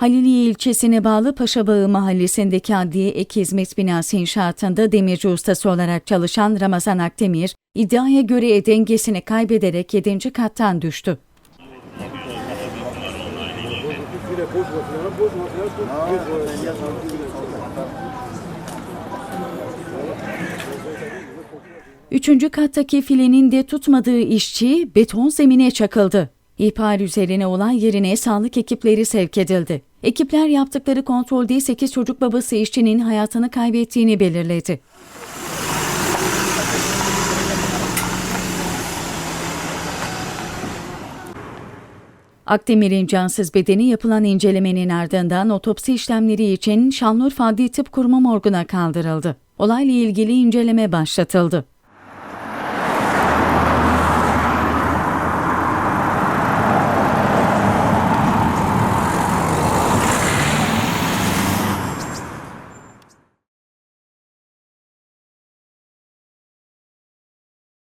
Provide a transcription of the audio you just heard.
Haliliye ilçesine bağlı Paşabağı mahallesindeki adliye ek hizmet binası inşaatında demirci ustası olarak çalışan Ramazan Akdemir, iddiaya göre dengesini kaybederek 7. kattan düştü. Üçüncü kattaki filenin de tutmadığı işçi beton zemine çakıldı. İhbar üzerine olay yerine sağlık ekipleri sevk edildi. Ekipler yaptıkları kontrolde 8 çocuk babası işçinin hayatını kaybettiğini belirledi. Akdemir'in cansız bedeni yapılan incelemenin ardından otopsi işlemleri için Şanlıurfa Adli Tıp Kurumu morguna kaldırıldı. Olayla ilgili inceleme başlatıldı.